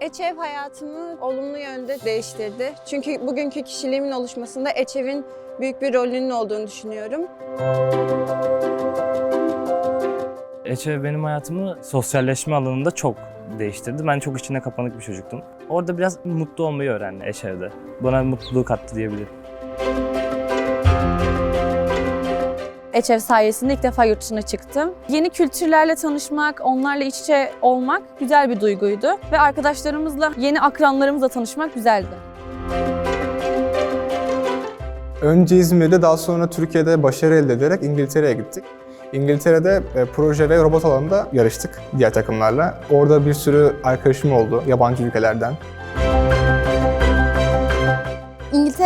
Eçev hayatımı olumlu yönde değiştirdi. Çünkü bugünkü kişiliğimin oluşmasında Eçev'in büyük bir rolünün olduğunu düşünüyorum. Eçev benim hayatımı sosyalleşme alanında çok değiştirdi. Ben çok içine kapanık bir çocuktum. Orada biraz mutlu olmayı öğrendi Eçev'de. Bana mutluluğu kattı diyebilirim. Eçev sayesinde ilk defa yurt dışına çıktım. Yeni kültürlerle tanışmak, onlarla iç içe olmak güzel bir duyguydu. Ve arkadaşlarımızla, yeni akranlarımızla tanışmak güzeldi. Önce İzmir'de daha sonra Türkiye'de başarı elde ederek İngiltere'ye gittik. İngiltere'de e, proje ve robot alanında yarıştık diğer takımlarla. Orada bir sürü arkadaşım oldu yabancı ülkelerden.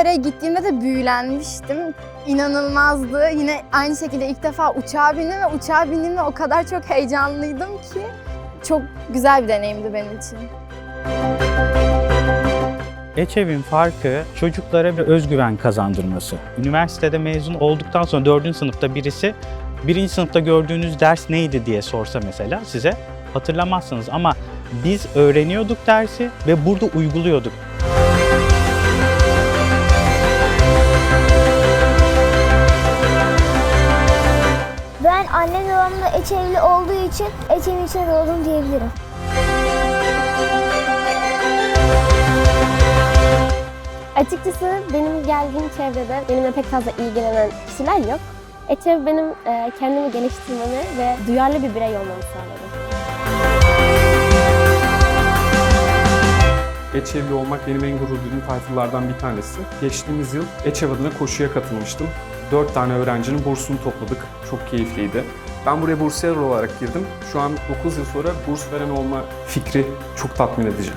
İngiltere'ye gittiğimde de büyülenmiştim. İnanılmazdı. Yine aynı şekilde ilk defa uçağa bindim ve uçağa bindiğimde o kadar çok heyecanlıydım ki çok güzel bir deneyimdi benim için. Eçev'in farkı çocuklara bir özgüven kazandırması. Üniversitede mezun olduktan sonra 4. sınıfta birisi birinci sınıfta gördüğünüz ders neydi diye sorsa mesela size hatırlamazsınız ama biz öğreniyorduk dersi ve burada uyguluyorduk. Eçevli olduğu için Eçevin içine doğdum diyebilirim. Açıkçası benim geldiğim çevrede benimle pek fazla ilgilenen kişiler yok. Eçev benim e, kendimi geliştirmemi ve duyarlı bir birey olmamı sağladı. Eçevli olmak benim en gurur duyduğum tayfalardan bir tanesi. Geçtiğimiz yıl Eçev adına koşuya katılmıştım. 4 tane öğrencinin bursunu topladık. Çok keyifliydi. Ben buraya bursiyer olarak girdim. Şu an 9 yıl sonra burs veren olma fikri çok tatmin edici.